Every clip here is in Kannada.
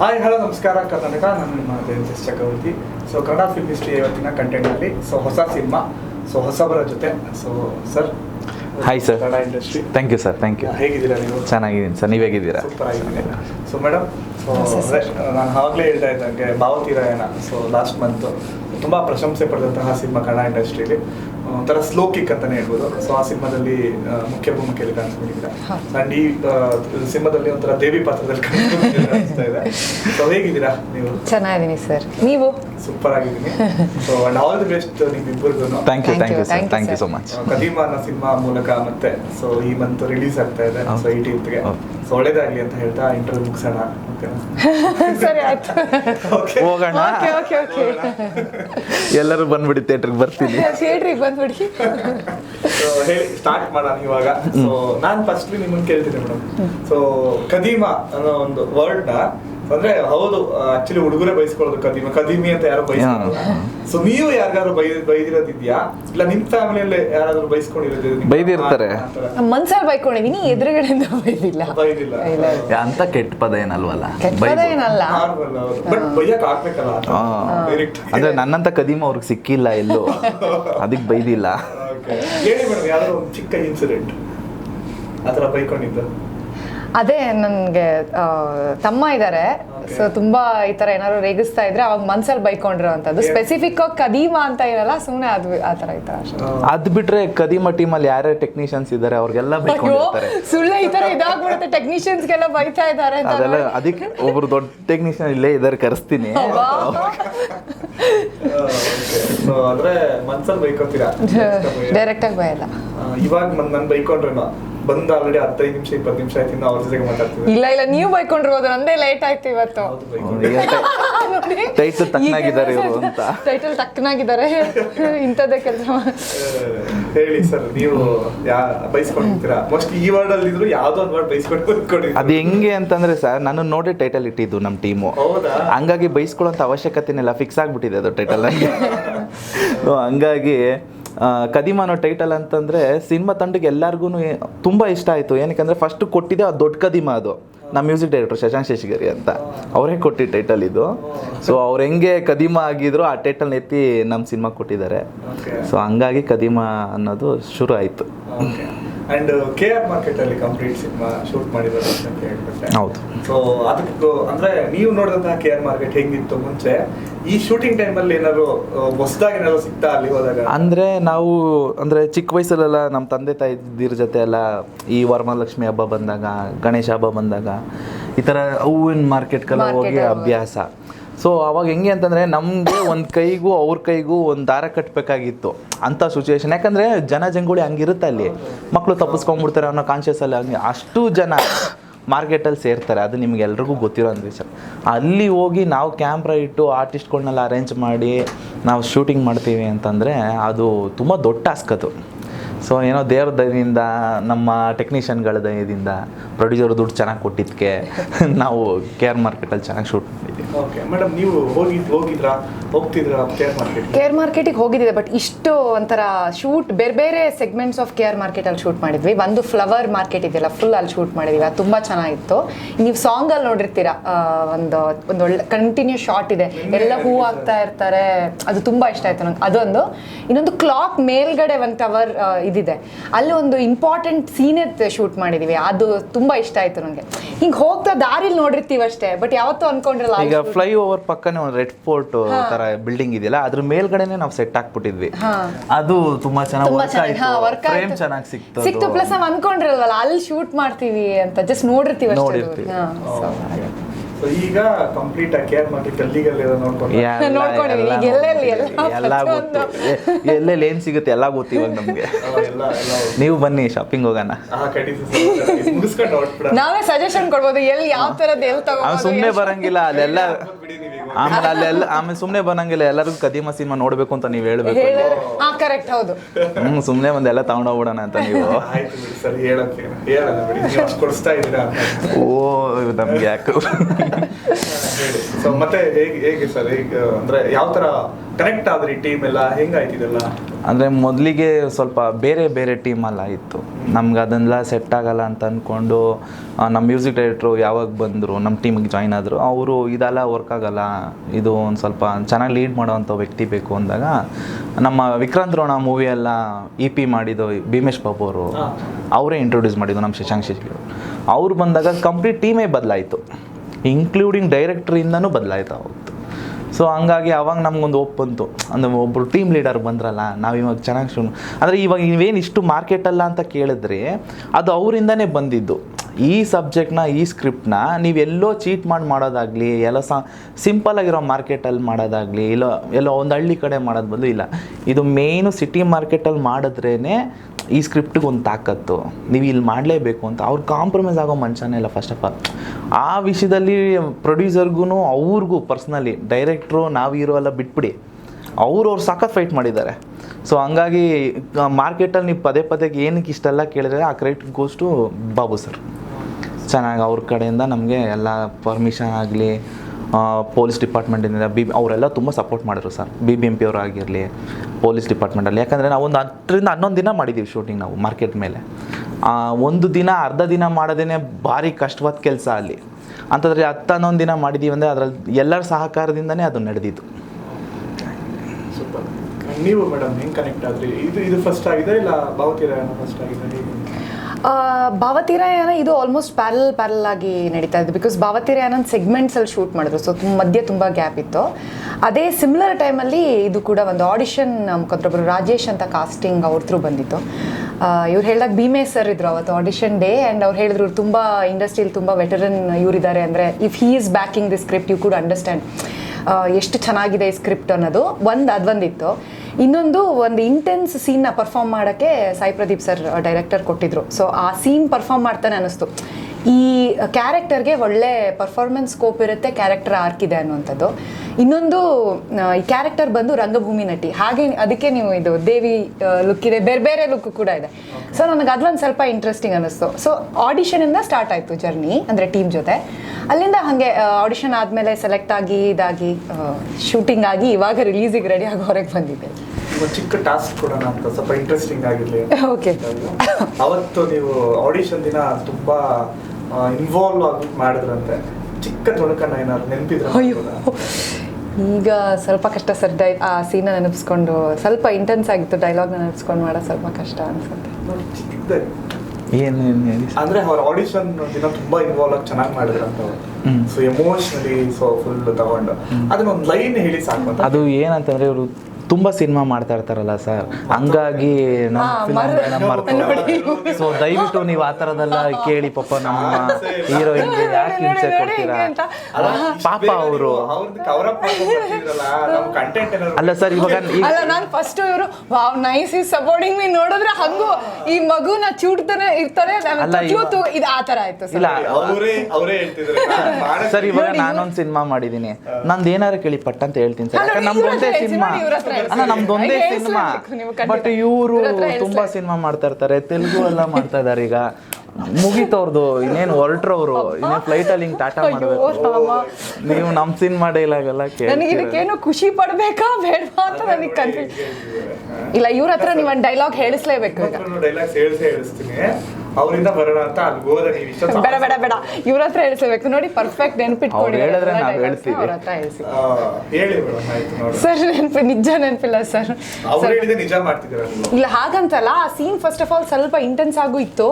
ಹಾಯ್ ಹಲೋ ನಮಸ್ಕಾರ. ಕರ್ನಾಟಕ ನಾನು ನಿಮ್ಮ Jayanth S Chakravarthy. So Kannada film history ಇವತ್ತಿನ ಕಂಟೆಂಟಲ್ಲಿ ಸೊ ಹೊಸ ಸಿನಿಮಾ ಸೊ ಹೊಸಬರ ಜೊತೆ. So sir hi sir Kannada industry thank you sir thank you ಹೇಗಿದ್ದೀರಾ ನೀವು? ಚೆನ್ನಾಗಿದ್ದೀನಿ ಸರ್ ನೀವು ಹೇಗಿದ್ದೀರಾ? ಸೂಪರ್ ಆಗಿದ್ದೀನಿ. ಸೊ ಮೇಡಮ್ ಸೊ ನಾನು ಆವಾಗಲೇ ಹೇಳ್ತಾ ಇದ್ದಂಗೆ ಭಾವತೀರಾಯಣ ಸೊ ಲಾಸ್ಟ್ ಮಂತ್ ತುಂಬ ಪ್ರಶಂಸೆ ಪಡೆದಂತಹ ಸಿನಿಮಾ ಕನ್ನಡ ಇಂಡಸ್ಟ್ರಿಲಿ ಒಂಥರ ಸ್ಲೋ ಕಿಕ್ ಅಂತಾನೆ ಹೇಳ್ಬೋದು. ಸೊ ಆ ಸಿನಿಮಾದಲ್ಲಿ ಮುಖ್ಯ ಭೂಮಿಕೆಯಲ್ಲಿ ಕಾಣಿಸ್ಕೊಂಡಿದ್ದೀರಾ? ಅಂಡ್ ಈ ಸಿನಿಮಾದಲ್ಲಿ ಒಂಥರ ದೇವಿ ಪಾತ್ರದಲ್ಲಿ ಕಾಣಿಸ್ತಾ ಇದೆ. ಸೊ ಹೇಗಿದ್ದೀರಾ ನೀವು? ಚೆನ್ನಾಗಿದ್ದೀನಿ ಸರ್. ನೀವು? ಸೂಪರ್ ಆಗಿದ್ದೀನಿ. So and all the best ನಿಮ್ಮಿಬ್ಬರಿಗೂ thank you thank you sir thank you. So much Kadeema ಅನ್ನೋ ಸಿನಿಮಾ ಮೂಲಕ ಮತ್ತೆ ಸೊ ಈ ಮಂತ್ ರಿಲೀಸ್ ಆಗ್ತಾ ಇದೆ. ಸೊ ಏಯ್ಟೀನ್ತ್ಗೆ ಹೌದು. ಸೊ ಒಳ್ಳೇದಾಗ್ಲಿ ಅಂತ ಹೇಳ್ತಾ ಇಂಟರ್ವ್ಯೂ ಮುಗಿಸೋಣ. ಸರಿ ಆಯ್ತು. ಓಕೆ ಹೋಗೋಣ? ಓಕೆ ಓಕೆ ಓಕೆ ಎಲ್ಲರೂ ಬಂದ್ಬಿಡಿ ಥಿಯೇಟ್ರಿಗೆ ಬರ್ತೀನಿ. ಥಿಯೇಟ್ರಿಗೆ ಬಂದ್ಬಿಡಿ. ಸೊ ಹೇಳಿ ಸ್ಟಾರ್ಟ್ ಮಾಡೋಣ ಇವಾಗ. ಸೊ ನಾನು ಫಸ್ಟ್ ನಿಮ್ಮನ್ನು ಕೇಳ್ತೀನಿ ಮೇಡಮ್ ಸೊ ಕದೀಮ ಅನ್ನೋ ಒಂದು ವರ್ಡ್ನ ಅಂದ್ರೆ ಹೌದು ಆಕ್ಚುಲಿ ಹುಡುಗರೇ ಬಯಸ್ಕೊಳ್ಳೋದು ಕದೀಮ. ಕದೀಮಿ ಅಂತ ಯಾರು ಬಯಸ್ಕೊಳ್ಳೋದು. ಸೊ ನೀವು ಯಾರಿಗಾದ್ರು ಬೈ ಬೈದಿರೋದಿದ್ಯಾ? ಇಲ್ಲ ನಿಮ್ ಫ್ಯಾಮಿಲಿಯಲ್ಲಿ ಯಾರಾದ್ರೂ ಬೈಸ್ಕೊಂಡಿರೋದು? ಬೈದಿರ್ತಾರೆ. ಮನ್ಸಲ್ಲಿ ಬೈಕೊಂಡಿದೀನಿ ಎದುರುಗಡೆಯಿಂದ ಬೈದಿಲ್ಲ. ಬೈದಿಲ್ಲ. ಅಂತ ಕೆಟ್ಟ ಪದ ಏನಲ್ವಲ್ಲ? ಪದ ಏನಲ್ಲ. ಅವರು ಬಟ್ ಬೈಯಕ್ ಆಗ್ಬೇಕಲ್ಲ ಆ, ಡೈರೆಕ್ಟ್ ಅಂದ್ರೆ ನನ್ನಂತ ಕದಿಮ ಅವ್ರಿಗೆ ಸಿಕ್ಕಿಲ್ಲ ಎಲ್ಲೂ. ಅದಕ್ಕೆ ಬೈದಿಲ್ಲ. ಹೇಳಿ ಮೇಡಮ್ ಯಾವ್ದಾದ್ರು ಒಂದು ಚಿಕ್ಕ ಇನ್ಸಿಡೆಂಟ್ ಆ ಥರ ಬೈಕೊಂಡಿದ್ದು? ಅದೇ ನನಗೆ ತಮ್ಮ ಇದ್ದಾರೆ. ಸೊ ತುಂಬಾ ಈ ತರ ಏನಾದ್ರು ರೇಗಿಸ್ತಾ ಇದ್ರೆ ಅವಾಗ ಮನ್ಸಲ್ಲಿ ಬೈಕೊಂಡಿರೋ ಅಂತದ್ದು Yeah. ಸ್ಪೆಸಿಫಿಕ್ ಆಗಿ ಕದೀಮ ಅಂತ ಇರಲ್ಲ ಸುಮ್ಮನೆ ಅದು ಆ ತರ ಈ ತರ. ಅದ್ ಬಿಟ್ರೆ ಕದೀಮ ಟೀಮಲ್ಲಿ ಯಾರ್ಯಾರು ಟೆಕ್ನಿಷಿಯನ್ಸ್ ಇದ್ದಾರೆ ಅವ್ರಿಗೆಲ್ಲ ಬೈಕೊಂಡಿರ್ತಾರೆ. ಸುಳ್ಳೆ ಈ ತರ ಇದಾಗ್ಬಿಡುತ್ತೆ. ಟೆಕ್ನಿಷಿಯನ್ಸ್ಗೆಲ್ಲ ಬೈತಾ ಇದ್ದಾರೆ ಅಂತ ಅದೆಲ್ಲ ಅದಕ್ಕೆ ಒಬ್ರು ದೊಡ್ಡ ಟೆಕ್ನಿಷಿಯನ್ ಇಲ್ಲೇ ಇದಾರೆ ಕರೆಸ್ತೀನಿ. ಡೈರೆಕ್ಟ್ ಆಗಿ ಬಯಲ್ಲ. ಇವಾಗ ನನ್ನ ನನ್ ಬೈಕೊಂಡ್ರೇನು? ಬಂದು ಆಲ್ರೆಡಿ ಹತ್ತೈದು ನಿಮಿಷ ಇಪ್ಪತ್ತು ನಿಮಿಷ ಆಯ್ತು ಇನ್ನು ಅವ್ರ ಜೊತೆಗೆ ಮಾತಾಡ್ತೀವಿ ಇಲ್ಲ ಇಲ್ಲ ನೀವು ಬೈಕೊಂಡಿರ್ಬೋದು ನಂದೇ ಲೇಟ್ ಆಯ್ತು ಇವತ್ತು. Title ತಕ್ಕನಾಗಿದ್ದಾರೆ ಇವ್ರು ಅಂತ. ಟೈಟಲ್ ತಕ್ಕನಾಗಿದ್ದಾರೆ. ಇಂಥದ್ದೇ ಕೆಲಸ. ಹೇಳಿ ಸರ್ ನೀವು ಯಾ ಬೈಸ್ಕೊಂಡಿರ್ತೀರಾ? ಮೋಸ್ಟ್ ಈ ವರ್ಡ್ ಅಲ್ಲಿ ಇದ್ರು ಯಾವ್ದೋ ಒಂದು ವರ್ಡ್ ಬೈಸ್ಕೊಂಡು. ಅದು ಹೆಂಗೆ ಅಂತಂದ್ರೆ ಸರ್ ನಾನು ನೋಡಿ ಟೈಟಲ್ ಇಟ್ಟಿದ್ದು ನಮ್ಮ ಟೀಮು. ಹೌದಾ? ಹಂಗಾಗಿ ಬೈಸ್ಕೊಳ್ಳೋಂಥ ಅವಶ್ಯಕತೆನೆಲ್ಲ ಫಿಕ್ಸ್ ಆಗಿಬಿಟ್ಟಿದೆ ಅದು ಟೈಟಲ್ ಹಂಗೆ ಹಂಗಾಗಿ ಕದಿಮ ಟೈಟಲ್ ಅಂತಂದರೆ ಸಿನಿಮಾ ತಂಡಕ್ಕೆ ಎಲ್ಲರಿಗೂ ತುಂಬ ಇಷ್ಟ ಆಯಿತು. ಏನಕ್ಕೆ ಫಸ್ಟ್ ಕೊಟ್ಟಿದ್ದೆ ಅದು ದೊಡ್ಡ ಕದಿಮ ಅದು. ನಮ್ಮ ಮ್ಯೂಸಿಕ್ ಡೈರೆಕ್ಟರ್ ಶಶಾಂಕ್ ಶೇಷಗಿರಿ ಅಂತ. ಅವರೇ ಕೊಟ್ಟಿದ್ದ ಟೈಟಲ್ ಇದು. ಸೊ ಅವ್ರು ಹೆಂಗೆ ಕದಿಮ ಆಗಿದ್ರು ಆ ಟೈಟಲ್ ಎತ್ತಿ ನಮ್ಮ ಸಿನಿಮಾ ಕೊಟ್ಟಿದ್ದಾರೆ. ಸೊ ಹಂಗಾಗಿ ಕದಿಮ ಅನ್ನೋದು ಶುರು ಆಯಿತು. ಅಂಡ್ ಕೆ ಆರ್ ಮಾರ್ಕೆಟ್ ಅಲ್ಲಿ ಕಂಪ್ಲೀಟ್ ಸಿನಿಮಾ ಶೂಟ್ ಮಾಡಿದ್ದಾರೆ ಅಂತ ಹೇಳ್ಬಿಟ್ಟೆ. ಹೌದು. ಸೊ ಅದಕ್ಕೂ ಅಂದ್ರೆ ನೀವು ನೋಡಿದಂತಹ ಕೆ ಆರ್ ಮಾರ್ಕೆಟ್ ಹೆಂಗಿತ್ತು ಮುಂಚೆ? ಈ ಶೂಟಿಂಗ್ ಟೈಮ್ ಅಲ್ಲಿ ಏನಾದ್ರು ಹೊಸದಾಗಿ ಏನಾದ್ರು ಸಿಗ್ತಾ ಅಲ್ಲಿ ಹೋದಾಗ? ಅಂದರೆ ನಾವು ಅಂದ್ರೆ ಚಿಕ್ಕ ವಯಸ್ಸಲ್ಲೆಲ್ಲ ನಮ್ಮ ತಂದೆ ತಾಯಿದಿರ ಜೊತೆ ಎಲ್ಲ ಈ ವರಮಹಾಲಕ್ಷ್ಮಿ ಹಬ್ಬ ಬಂದಾಗ ಗಣೇಶ ಹಬ್ಬ ಬಂದಾಗ ಈ ತರ ಹೂವಿನ ಮಾರ್ಕೆಟ್ಗೆಲ್ಲ ಹೋಗಿ. ಅಭ್ಯಾಸ. ಸೊ ಅವಾಗ ಹೆಂಗೆ ಅಂತಂದರೆ ನಮಗೆ ಒಂದು ಕೈಗೂ ಅವ್ರ ಕೈಗೂ ಒಂದು ದಾರ ಕಟ್ಟಬೇಕಾಗಿತ್ತು ಅಂಥ ಸಿಚುವೇಶನ್ ಯಾಕಂದರೆ ಜನ ಜಂಗುಳಿ ಹಂಗಿರುತ್ತೆ ಅಲ್ಲಿ. ಮಕ್ಕಳು ತಪ್ಪಿಸ್ಕೊಂಡ್ಬಿಡ್ತಾರೆ ಅನ್ನೋ ಕಾನ್ಷಿಯಸಲ್ಲಿ ಹಂಗೆ ಅಷ್ಟು ಜನ ಮಾರ್ಕೆಟಲ್ಲಿ ಸೇರ್ತಾರೆ. ಅದು ನಿಮ್ಗೆ ಎಲ್ರಿಗೂ ಗೊತ್ತಿರೋ ಒಂದು ಸರ್ ಅಲ್ಲಿ ಹೋಗಿ ನಾವು ಕ್ಯಾಮ್ರಾ ಇಟ್ಟು ಆರ್ಟಿಸ್ಟ್ಗಳನ್ನೆಲ್ಲ ಅರೇಂಜ್ ಮಾಡಿ ನಾವು ಶೂಟಿಂಗ್ ಮಾಡ್ತೀವಿ ಅಂತಂದರೆ ಅದು ತುಂಬ ದೊಡ್ಡ ಟಾಸ್ಕ್ ಅದು. ಸೊ ಏನೋ ದೇವ್ರ ದಯದಿಂದ ನಮ್ಮ ಟೆಕ್ನಿಷಿಯನ್ಗಳ ದಯದಿಂದ ಪ್ರೊಡ್ಯೂಸರ್ ದುಡ್ಡು ಚೆನ್ನಾಗಿ ಕೊಟ್ಟಿದ್ದಕ್ಕೆ ನಾವು ಕೆ ಆರ್ ಮಾರ್ಕೆಟಲ್ಲಿ ಚೆನ್ನಾಗಿ ಶೂಟ್ ಮಾಡಿದ್ದೀವಿ. ಓಕೆ ಮೇಡಮ್ ನೀವು ಹೋಗಿ ಹೋಗಿದ್ರಾ? ಹೋಗ್ತಿದ್ರಾ K R market K R ಮಾರ್ಕೆಟಿಗೆ ಹೋಗಿದ್ದೆ ಬಟ್ ಇಷ್ಟು ಒಂಥರ ಶೂಟ್ ಬೇರೆ ಬೇರೆ segments of K R market ಅಲ್ಲಿ ಶೂಟ್ ಮಾಡಿದ್ವಿ. ಒಂದು ಫ್ಲವರ್ ಮಾರ್ಕೆಟ್ ಇದೆಯಲ್ಲ ಫುಲ್ ಅಲ್ಲಿ ಶೂಟ್ ಮಾಡಿದ್ವಿ. ಅದು ತುಂಬಾ ಚೆನ್ನಾಗಿತ್ತು. ನೀವು ಸಾಂಗ್ ಅಲ್ಲಿ ನೋಡಿರ್ತೀರಾ? ಒಂದು ಒಂದು ಒಳ್ಳೆ ಕಂಟಿನ್ಯೂ ಶಾಟ್ ಇದೆ. ಎಲ್ಲ ಹೂ ಆಗ್ತಾ ಇರ್ತಾರೆ. ಅದು ತುಂಬಾ ಇಷ್ಟ ಆಯ್ತು ನಂಗೆ. ಅದೊಂದು ಇನ್ನೊಂದು ಕ್ಲಾಕ್ ಮೇಲ್ಗಡೆ ಒಂದು ಟವರ್ ಇದಿದೆ ಅಲ್ಲಿ ಒಂದು ಇಂಪಾರ್ಟೆಂಟ್ ಸೀನ್ ಶೂಟ್ ಮಾಡಿದೀವಿ. ಅದು ತುಂಬಾ ಇಷ್ಟ ಆಯ್ತು ನನಗೆ. ಹಿಂಗ್ ಹೋಗ್ತಾ ದಾರಿಲಿ ನೋಡಿರ್ತೀವಿ ಅಷ್ಟೇ ಬಟ್ ಯಾವತ್ತೂ ಅನ್ಕೊಂಡಿರಲ್ಲ ಈಗ ಫ್ಲೈ ಓವರ್ ಪಕ್ಕನೇ ಒಂದು ರೆಡ್ ಫೋರ್ಟ್ ತರ ಬಿಲ್ಡಿಂಗ್ ಇದೆಯಲ್ಲ ಅದ್ರ ಮೇಲ್ಗಡೆನೆ ನಾವು ಸೆಟ್ ಹಾಕ್ಬಿಟ್ಟಿದ್ವಿ. ಅದು ತುಂಬಾ ಚೆನ್ನಾಗಿ ವರ್ಕ್ ಚೆನ್ನಾಗಿ ಹಾ ಆಯ್ತು. ಫ್ರೇಮ್ ಚೆನ್ನಾಗಿ ಸಿಕ್ತು. ಸಿಕ್ತು ಪ್ಲಸ್ ನಾವ್ ಅನ್ಕೊಂಡಿರಲ್ವಲ್ಲ ಅಲ್ಲಿ ಶೂಟ್ ಮಾಡ್ತೀವಿ ಅಂತ ಜಸ್ಟ್ ನೋಡಿರ್ತೀವಿ ಅಷ್ಟೇ ಸೊ ಈಗ ಕಂಪ್ಲೀಟ್ ಆ ಕೇರ್ ಮಾರ್ಕೆಟ್ ನೋಡ್ಕೊಂಡು ಎಲ್ಲ- ಎಲ್ಲೆಲ್ಲಿ ಗೊತ್ತು ಏನ್ ಸಿಗುತ್ತೆ ಎಲ್ಲ ಗೊತ್ತು ಇವಾಗ ನಮ್ಗೆ. ನೀವು ಬನ್ನಿ ಶಾಪಿಂಗ್ ಹೋಗೋಣ. ನಾವೇ ಸಜೆಷನ್ ಕೊಡ್ಬೋದು ಎಲ್ಲಿ ಯಾವ ತರದ್ ಎಲ್ಲಿ ಸುಮ್ನೆ ಬರಂಗಿಲ್ಲ ಅಲ್ಲೆಲ್ಲ ಬಿಡಿ ನೀವೀಗ ಆಮೇಲೆ ಅಲ್ಲೆಲ್ಲ ಆಮೇಲೆ ಸುಮ್ಮನೆ ಬಂದಂಗಿಲ್ಲ ಎಲ್ಲರಿಗೂ ಕದೀಮ ಸಿನಿಮಾ ನೋಡ್ಬೇಕು ಅಂತ ನೀವು ಹೇಳ್ಬೇಕು. ಹಾ ಕರೆಕ್ಟ್ ಹೌದು. ಹ್ಮ್ ಸುಮ್ನೆ ಬಂದೆಲ್ಲ ತಗೊಂಡೋಗ್ಬಿಡೋಣ ಅಂತ ನೀವು. ಆಯ್ತು ಬಿಡಿ ಸರ್ ಹೇಳಕ್ಕೆ ಹೇಳಲ್ಲ ಬಿಡಿ ನೀವು ಅಷ್ಟು ಕೊಡಿಸ್ತಾ ಇದ್ದೀರಾ ಓ ನಮ್ಗೆ ಯಾಕೆ ಹೇಳಿ. ಸೊ ಮತ್ತೆ ಹೇಗೆ ಹೇಗೆ ಸರ್ ಹೇಗೆ ಅಂದ್ರೆ ಯಾವ ತರ ಕನೆಕ್ಟ್ ಆದ್ರಿ ಟೀಮ್ ಎಲ್ಲ? ಹೆಂಗಾಯ್ತು ಇದೆಲ್ಲ? ಅಂದರೆ ಮೊದಲಿಗೆ ಸ್ವಲ್ಪ ಬೇರೆ ಬೇರೆ ಟೀಮಲ್ಲ ಇತ್ತು. ನಮ್ಗೆ ಅದನ್ನೆಲ್ಲ ಸೆಟ್ ಆಗಲ್ಲ ಅಂತ ಅಂದ್ಕೊಂಡು ನಮ್ಮ ಮ್ಯೂಸಿಕ್ ಡೈರೆಕ್ಟ್ರು ಯಾವಾಗ ಬಂದರು ನಮ್ಮ ಟೀಮಿಗೆ ಜಾಯ್ನ್ ಆದರು ಅವರು ಇದೆಲ್ಲ ವರ್ಕ್ ಆಗಲ್ಲ ಇದು ಒಂದು ಸ್ವಲ್ಪ ಚೆನ್ನಾಗಿ ಲೀಡ್ ಮಾಡೋವಂಥ ವ್ಯಕ್ತಿ ಬೇಕು ಅಂದಾಗ ನಮ್ಮ ವಿಕ್ರಾಂತ್ ರೋಣ ಮೂವಿಯೆಲ್ಲ ಇ ಪಿ ಮಾಡಿದ್ದು ಭೀಮೇಶ್ ಬಾಬು ಅವರು. ಅವರೇ ಇಂಟ್ರೊಡ್ಯೂಸ್ ಮಾಡಿದ್ದು ನಮ್ಮ ಶಶಾಂಕ್ ಶಶಿ ಅವರು. ಬಂದಾಗ ಕಂಪ್ಲೀಟ್ ಟೀಮೇ ಬದಲಾಯಿತು. ಇನ್ಕ್ಲೂಡಿಂಗ್ ಡೈರೆಕ್ಟ್ರಿಂದನೂ ಬದಲಾಯಿತು ಹೋಗ್ತು ಸೊ ಹಂಗಾಗಿ ಅವಾಗ ನಮ್ಗೊಂದು ಒಪ್ಪು ಬಂತು. ಅಂದರೆ ಒಬ್ಬರು ಟೀಮ್ ಲೀಡರ್ ಬಂದ್ರಲ್ಲ, ನಾವು ಇವಾಗ ಚೆನ್ನಾಗಿ ಶುರು ಅಂದರೆ ಇವಾಗ ನೀವೇನು ಇಷ್ಟು ಮಾರ್ಕೆಟಲ್ಲ ಅಂತ ಕೇಳಿದ್ರೆ, ಅದು ಅವರಿಂದನೇ ಬಂದಿದ್ದು. ಈ ಸಬ್ಜೆಕ್ಟ್ನ ಈ ಸ್ಕ್ರಿಪ್ಟ್ನ ನೀವೆಲ್ಲೋ ಚೀಟ್ ಮಾಡಿ ಮಾಡೋದಾಗಲಿ, ಎಲ್ಲ ಸಾ ಸಿಂಪಲ್ ಆಗಿರೋ ಮಾರ್ಕೆಟಲ್ಲಿ ಮಾಡೋದಾಗಲಿ, ಇಲ್ಲ, ಎಲ್ಲೋ ಒಂದು ಹಳ್ಳಿ ಕಡೆ ಮಾಡೋದು ಬದಲು ಇಲ್ಲ. ಇದು ಮೇಯ್ನು ಸಿಟಿ ಮಾರ್ಕೆಟಲ್ಲಿ ಮಾಡಿದ್ರೇ ಈ ಸ್ಕ್ರಿಪ್ಟ್ಗೆ ಒಂದು ತಾಕತ್ತು, ನೀವು ಇಲ್ಲಿ ಮಾಡಲೇಬೇಕು ಅಂತ ಅವ್ರು ಕಾಂಪ್ರಮೈಸ್ ಆಗೋ ಮನುಷ್ಯನೇ ಇಲ್ಲ ಫಸ್ಟ್ ಆಫ್ ಆಲ್ ಆ ವಿಷಯದಲ್ಲಿ ಪ್ರೊಡ್ಯೂಸರ್ಗೂ ಅವ್ರಿಗೂ ಪರ್ಸ್ನಲಿ ಡೈರೆಕ್ಟ್ರು ನಾವು ಹೀರೋ ಎಲ್ಲ ಬಿಟ್ಬಿಡಿ. ಅವರು ಅವ್ರು ಸಖತ್ ಫೈಟ್ ಮಾಡಿದ್ದಾರೆ. ಸೊ ಹಂಗಾಗಿ ಮಾರ್ಕೆಟಲ್ಲಿ ನೀವು ಪದೇ ಪದೇ ಏನಕ್ಕೆ ಇಷ್ಟೆಲ್ಲ ಕೇಳಿದ್ರೆ ಆ ಕ್ರೆಡಿಟ್ ಗೋಸ್ಟು ಬಾಬು ಸರ್ ಚೆನ್ನಾಗಿ ಅವ್ರ ಕಡೆಯಿಂದ ನಮಗೆ ಎಲ್ಲ ಪರ್ಮಿಷನ್ ಆಗಲಿ ಪೊಲೀಸ್ ಡಿಪಾರ್ಟ್ಮೆಂಟಿಂದ ಬಿ, ಅವರೆಲ್ಲ ತುಂಬ ಸಪೋರ್ಟ್ ಮಾಡಿದ್ರು sir B B M P ಅವರು ಆಗಿರಲಿ ಪೊಲೀಸ್ ಡಿಪಾರ್ಟ್ಮೆಂಟಲ್ಲಿ ಯಾಕಂದರೆ ನಾವು ಒಂದು ಹತ್ತರಿಂದ ಹನ್ನೊಂದು ದಿನ ಮಾಡಿದ್ದೀವಿ ಶೂಟಿಂಗ್ ನಾವು ಮಾರ್ಕೆಟ್ ಮೇಲೆ. ಒಂದು ದಿನ, ಅರ್ಧ ದಿನ ಮಾಡೋದೇ ಭಾರಿ ಕಷ್ಟವಾದ ಕೆಲಸ ಅಲ್ಲಿ. ಅಂತಂದರೆ ಹತ್ತು ಹನ್ನೊಂದು ದಿನ ಮಾಡಿದ್ದೀವಿ ಅಂದರೆ ಅದರಲ್ಲಿ ಎಲ್ಲರ ಸಹಕಾರದಿಂದನೇ ಅದು ನಡೆದಿದ್ದು. ನೀವು ಮೇಡಮ್ ಹೆಂಗೆ ಕನೆಕ್ಟ್ ಆದ್ರಿ? ಇದು ಇದು ಫಸ್ಟ್ ಆಗಿದೆ ಇಲ್ಲ ಭಾವತಿರ ಫಸ್ಟ್ ಆಗಿದೆ? ಭಾವತೀರಾಯನ ಇದು ಆಲ್ಮೋಸ್ಟ್ ಪ್ಯಾರಲ್ ಪ್ಯಾರಲ್ ಆಗಿ ನಡೀತಾ ಇದೆ. ಬಿಕಾಸ್ ಭಾವತೀರಾಯನ ಸೆಗ್ಮೆಂಟ್ಸ್ ಅಲ್ಲಿ ಶೂಟ್ ಮಾಡಿದ್ರು. ಸೊ ಮಧ್ಯೆ ತುಂಬಾ ಗ್ಯಾಪ್ ಇತ್ತು. ಅದೇ ಸಿಮಿಲರ್ ಟೈಮಲ್ಲಿ ಇದು ಕೂಡ ಒಂದು ಆಡಿಷನ್ ಮುಖಾಂತರ ಒಬ್ಬರು ರಾಜೇಶ್ ಅಂತ ಕಾಸ್ಟಿಂಗ್ ಅವ್ರ ಥ್ರೂ ಬಂದಿತ್ತು. ಇವ್ರು ಹೇಳಿದಾಗ ಭೀಮೇ ಸರ್ ಇದ್ರು ಅವತ್ತು ಆಡಿಷನ್ ಡೇ ಆ್ಯಂಡ್ ಅವ್ರು ಹೇಳಿದ್ರು ತುಂಬ ಇಂಡಸ್ಟ್ರಿಯಲ್ಲಿ ತುಂಬ ವೆಟರನ್ ಇವರಿದ್ದಾರೆ ಅಂದರೆ if he is backing the script you could understand ಎಷ್ಟು ಚೆನ್ನಾಗಿದೆ ಈ ಸ್ಕ್ರಿಪ್ಟ್ ಅನ್ನೋದು. ಒಂದು ಅದೊಂದಿತ್ತು ಇನ್ನೊಂದು ಒಂದು ಇಂಟೆನ್ಸ್ ಸೀನ್ನ ಪರ್ಫಾರ್ಮ್ ಮಾಡೋಕ್ಕೆ ಸಾಯಿ ಪ್ರದೀಪ್ ಸರ್ ಡೈರೆಕ್ಟರ್ ಕೊಟ್ಟಿದ್ರು. ಸೊ ಆ ಸೀನ್ ಪರ್ಫಾರ್ಮ್ ಮಾಡ್ತಾನೆ ಅನ್ನಿಸ್ತು. ಈ ಕ್ಯಾರೆಕ್ಟರ್ಗೆ ಒಳ್ಳೆ ಪರ್ಫಾರ್ಮೆನ್ಸ್ ಸ್ಕೋಪ್ ಇರುತ್ತೆ ಕ್ಯಾರೆಕ್ಟರ್ ಆರ್ಕ್ ಇದೆ ಅನ್ನುವಂಥದ್ದು. ಇನ್ನೊಂದು ಈ ಕ್ಯಾರೆಕ್ಟರ್ ಬಂದು ರಂಗಭೂಮಿ ನಟಿ. ಹಾಗೆ ಅದಕ್ಕೆ ನೀವು ಇದು ದೇವಿ ಲುಕ್ ಇದೆ ಬೇರೆ ಬೇರೆ ಲುಕ್ ಕೂಡ ಇದೆ. ಸೊ ನನಗೆ ಅದೊಂದು ಸ್ವಲ್ಪ ಇಂಟ್ರೆಸ್ಟಿಂಗ್ ಅನ್ನಿಸ್ತು. ಸೊ ಆಡಿಷನಿಂದ ಸ್ಟಾರ್ಟ್ ಆಯಿತು ಜರ್ನಿ ಅಂದರೆ ಟೀಮ್ ಜೊತೆ. ಅಲ್ಲಿಂದ ಹಾಗೆ ಆಡಿಷನ್ ಆದಮೇಲೆ ಸೆಲೆಕ್ಟ್ ಆಗಿ ಇದಾಗಿ ಶೂಟಿಂಗ್ ಆಗಿ ಇವಾಗ ರಿಲೀಸಿಗೆ ರೆಡಿ ಆಗಿ ಹೊರಗೆ ಬಂದಿದೆ ಚಿಕ್ಕ ಟಾಸ್ಕ್ ಕೊಡೋಣ ಅಂತ ಸ್ವಲ್ಪ ಇಂಟ್ರೆಸ್ಟಿಂಗ್ ಆಗಿರಲಿ ಓಕೆ ಅವತ್ತು ನೀವು ಆಡಿಷನ್ ದಿನ ತುಂಬಾ ಇನ್ವಾಲ್ವ್ ಆಗಿ ಮಾಡಿದ್ರಂತೆ. ಚಿಕ್ಕ ತುಣುಕನ್ನ ಏನಾದ್ರು ನೆನಪಿದ್ರೆ ಅಯ್ಯೋ. ಈಗ ಸ್ವಲ್ಪ ಕಷ್ಟ ಸರ್ ಡೈ ಆ ಸೀನ ನೆನಪಿಸ್ಕೊಂಡು ಸ್ವಲ್ಪ ಇಂಟೆನ್ಸ್ ಆಗಿತ್ತು ಡೈಲಾಗ್ ನೆನಪಿಸ್ಕೊಂಡು ಮಾಡೋದು ಸ್ವಲ್ಪ ಕಷ್ಟ ಅನ್ಸುತ್ತೆ. ಏನು? ಅಂದ್ರೆ ಅವ್ರ ಆಡಿಷನ್ ದಿನ ತುಂಬಾ ಇನ್ವಾಲ್ವ್ ಆಗಿ ಚೆನ್ನಾಗಿ ಮಾಡಿದ್ರಂತ. ಸೊ ಎಮೋಷನಲಿ ಸೊ ಫುಲ್ ತಗೊಂಡು. ಅದನ್ನ ಒಂದು ಲೈನ್ ಹೇಳಿ ಸಾಕು ಅದು ಏನಂತಂದ್ರೆ ಇವರು ತುಂಬಾ ಸಿನಿಮಾ ಮಾಡ್ತಾ ಇರ್ತಾರಲ್ಲ ಸರ್. ಹಂಗಾಗಿ ಹಾ, ಮರ್ತ್- ನೋಡಿ. ಸೊ ದಯವಿಟ್ಟು ನೀವು ಆ ಥರದೆಲ್ಲ ಕೇಳಿ ಪಾಪ ನಮ್ಮ ಹೀರೋಯಿನ್ ಯಾಕೆ ಹಿಂಸೆ ಕೊಡ್ತೀರಾ? ಅಂತ. ಅಲ್ಲ, ಪಾಪ ಅವರು. ಅವ್ರದ್ದು ಕವರ್ ಅಪ್ ನಮ್ಮ ಕಂಟೆಂಟ್ ಅಲ್ಲ ಸರ್ ಇವಾಗ ಈಗ ಅಲ್ಲ ನಾನು ಫಸ್ಟ್ ಇವರು wow nice is supporting me ನೋಡಿದ್ರೆ ಹಂಗು ಈ ಮಗುನ ಚೂಡ್ತಾನೆ ಇರ್ತಾರೆ ಅಲ್ಲ, ಇವ- ತೂ ಇದು ಆ ತರ ಆಯ್ತು sir. ಇಲ್ಲ. ಅವರೇ ಅವರೇ ಹೇಳ್ತಿದ್ರು. ನಾನ್ ಮಾಡಕ್ ಸರ್ ಇವಾಗ ನಾನೊಂದು ಸಿನಿಮಾ ಮಾಡಿದ್ದೀನಿ. ನಂದು ಏನಾರು ಕೇಳಿ ಪಟ್ ಅಂತ ಹೇಳ್ತೀನಿ ಸರ್. ಅಲ್ಲ, ಯಾಕಂದ್ರೆ ಒಂದೇ ಹತ್ರ ಸಿನಿಮಾ. ಇವ್ರ ಹತ್ರ ಅಲ್ಲ ನಮ್ದು ಒಂದೇ ಸಿನಿಮಾ. ಬಟ್ ಇವರು. ತುಂಬಾ ಸಿನಿಮಾ ಮಾಡ್ತಾ ಇರ್ತಾರೆ ತೆಲುಗು ಎಲ್ಲ ಮಾಡ್ತಾ ಇದಾರೆ ಈಗ. ಮುಗೀತವ್ರದ್ದು ಇನ್ನೇನು ಹೊರಟ್ರವ್ರು ಇನ್ನೇನು ಫ್ಲೈಟ್ ಅಲ್ಲಿ ಹಿಂಗ್ ಟಾಟಾ ಮಾಡಬೇಕು. ನೀವು ನಮ್ ಸಿನಿಮಾ ಡೈಲಾಗ್ ಆಗಲ್ಲ ನನಗೆ ಕೇಳಿ ಇದಕ್ಕೇನು ಖುಷಿ ಪಡ್ಬೇಕಾ ಬೇಡವಾ ಅಂತ ನನಗೆ ಕನ್ಫ್ಯೂಸ್. ಇಲ್ಲ ಇವ್ರ ಹತ್ರ ನೀವು ಒಂದು ಡೈಲಾಗ್ ಹೇಳಿಸ್ಲೇಬೇಕು ಡೈಲಾಗ್ಸ್ ಹೇಳ್ಸೇ ಹೇಳಿಸ್ತೀನಿ. ಅವರಿಂದ ಬರೋಣ ಅಂತ ಅಲ್ಲಿ ಹೋದ ನೀವು ಇಷ್ಟ ಬೇಡ ಬೇಡ ಬೇಡ. ಇವ್ರ ಹತ್ರ ನೋಡಿ ಪರ್ಫೆಕ್ಟ್ ನೆನ್ಪಿಟ್ಕೊಡಿ. ಅವ್ರು ಹೇಳಿದ್ರೆ ನಾವು ಹೇಳ್ತೀವಿ. ಅವ್ರ ಹತ್ರ ಹೇಳಿಸಿ ಆ, ಹೇಳಿ ಮೇಡಮ್ ಆಯ್ತು ನೋಡಿ ಸರ್ ನೆನಪು ನಿಜ ನೆನಪಿಲ್ಲ ಸರ್. ಅವ್ರು ಹೇಳಿದೆ ನಿಜ ಮಾಡ್ತಿದ್ದೀರ ಇಲ್ಲ ಹಾಗಂತಲ್ಲ ಆ ಸೀನ್ ಫಸ್ಟ್ ಆಫ್ ಆಲ್ ಸ್ವಲ್ಪ ಇಂಟೆನ್ಸ್ ಆಗು ಇತ್ತು.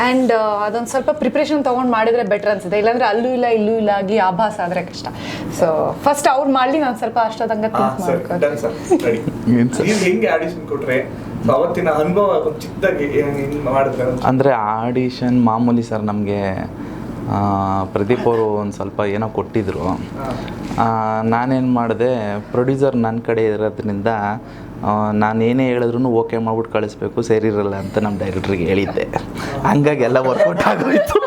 ಆ್ಯಂಡ್ ಅದೊಂದು ಸ್ವಲ್ಪ ಪ್ರಿಪ್ರೇಷನ್ ತೊಗೊಂಡು ಮಾಡಿದ್ರೆ ಬೆಟರ್ ಅನ್ಸುತ್ತೆ. ಇಲ್ಲಾಂದ್ರೆ ಅಲ್ಲೂ ಇಲ್ಲ ಇಲ್ಲೂ ಇಲ್ಲ ಆಗಿ ಆಭಾಸ ಆದರೆ ಕಷ್ಟ. ಸೊ ಫಸ್ಟ್ ಅವ್ರು ಮಾಡಲಿ ನಾನು ಸ್ವಲ್ಪ ಅಷ್ಟೊತ್ತಂಗ ಥಿಂಕ್ ಮಾಡ್ಕೊಂಡು ಹೆಂಗೆ ಆಡಿಷನ್ ಕೊಟ್ರೆ ಅವತ್ತಿನ ಅನುಭವ ಚಿಕ್ಕದಾಗಿ ಮಾಡಿದ್ರೆ? ಅಂದರೆ ಆಡಿಷನ್ ಮಾಮೂಲಿ ಸರ್ ನಮಗೆ ಪ್ರದೀಪ್ ಅವರು ಒಂದು ಸ್ವಲ್ಪ ಏನೋ ಕೊಟ್ಟಿದ್ರು. ನಾನೇನು ಮಾಡಿದೆ ಪ್ರೊಡ್ಯೂಸರ್ ನನ್ನ ಕಡೆ ಇರೋದ್ರಿಂದ ನಾನು ಏನೇ ಹೇಳಿದ್ರು ಓಕೆ ಮಾಡ್ಬಿಟ್ಟು ಕಳಿಸ್ಬೇಕು ಸೇರಿರಲ್ಲ ಅಂತ ನಮ್ಮ ಡೈರೆಕ್ಟ್ರಿಗೆ ಹೇಳಿದ್ದೆ. ಹಂಗಾಗಿ ಎಲ್ಲ ವರ್ಕೌಟ್ ಆಗೋಯ್ತು.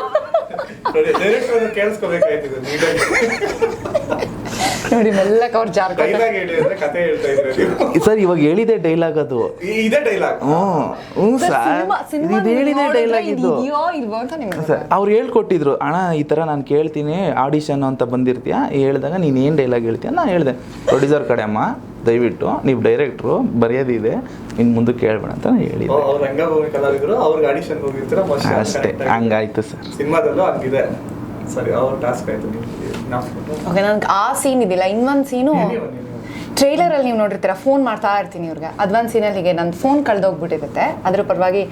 ನೋಡಿ ಮೆಲ್ಲಕ್ಕೆ ಅವ್ರು ಜಾರ್ಕೊಂಡು ಸರ್ ಇವಾಗ ಹೇಳಿದೆ ಡೈಲಾಗ್ ಅದು. ಇದೇ ಡೈಲಾಗ್ ಹ್ಞೂ ಹ್ಞೂ ಸರ್ ಇದು ಹೇಳಿದೆ ಡೈಲಾಗ್ ಇದು. ಇದೆಯೋ ಇಲ್ವೋ ಅಂತ ನಿಮ್ಗೆ ಸರ್ ಅವ್ರು ಹೇಳ್ಕೊಟ್ಟಿದ್ರು ಅಣ್ಣ ಈ ಥರ ನಾನು ಕೇಳ್ತೀನಿ ಆಡಿಷನ್ ಅಂತ ಬಂದಿರ್ತೀಯ? ಹೇಳ್ದಾಗ ನೀನು ಏನು ಡೈಲಾಗ್ ಹೇಳ್ತೀಯ? ನಾನು ಹೇಳಿದೆ. ಪ್ರೊಡ್ಯೂಸರ್ ಕಡೆ ಅಮ್ಮ ದಯವಿಟ್ಟು ನೀವು ಡೈರೆಕ್ಟ್ರು ಬರೆಯೋದಿದೆ ಇನ್ನು ಮುಂದೆ ಹೇಳ್ಬೇಡ ಅಂತ ಹೇಳಿದ್ರು ಅವ್ರ ರಂಗಭೂಮಿ ಕಲಾವಿದರು ಅವ್ರಿಗೆ ಆಡಿಷನ್ ಹೋಗಿರ್ತೀರ ಅಷ್ಟೇ. ಹಂಗಾಯ್ತು ಸರ್. ಸಿನಿಮಾದಲ್ಲೂ ಹಂಗಿದೆ. ಸರಿ ಅವ್ರ ಟಾಸ್ಕ್ ಆಯ್ತು ನಿಮ್ಗೆ. ಓಕೆ ನನ್ಗೆ ಆ ಸೀನ್ ಇದಿಲ್ಲ ಇನ್ನೊಂದು ಸೀನು ಟ್ರೇಲರಲ್ಲಿ ನೀವು- ನೀವು. ಟ್ರೈಲರ್ ಅಲ್ಲಿ ನೀವು ನೋಡಿರ್ತೀರ ಫೋನ್ ಮಾಡ್ತಾ ಇರ್ತೀನಿ ಇವ್ರಿಗೆ ಅದೊಂದು ಸೀನಲ್ಲಿ ಹೀಗೆ ನನ್ನ ಫೋನ್ ಕಳ್ದೋಗ್ಬಿಟ್ಟಿರುತ್ತೆ ಅದ್ರ ಪರವಾಗಿ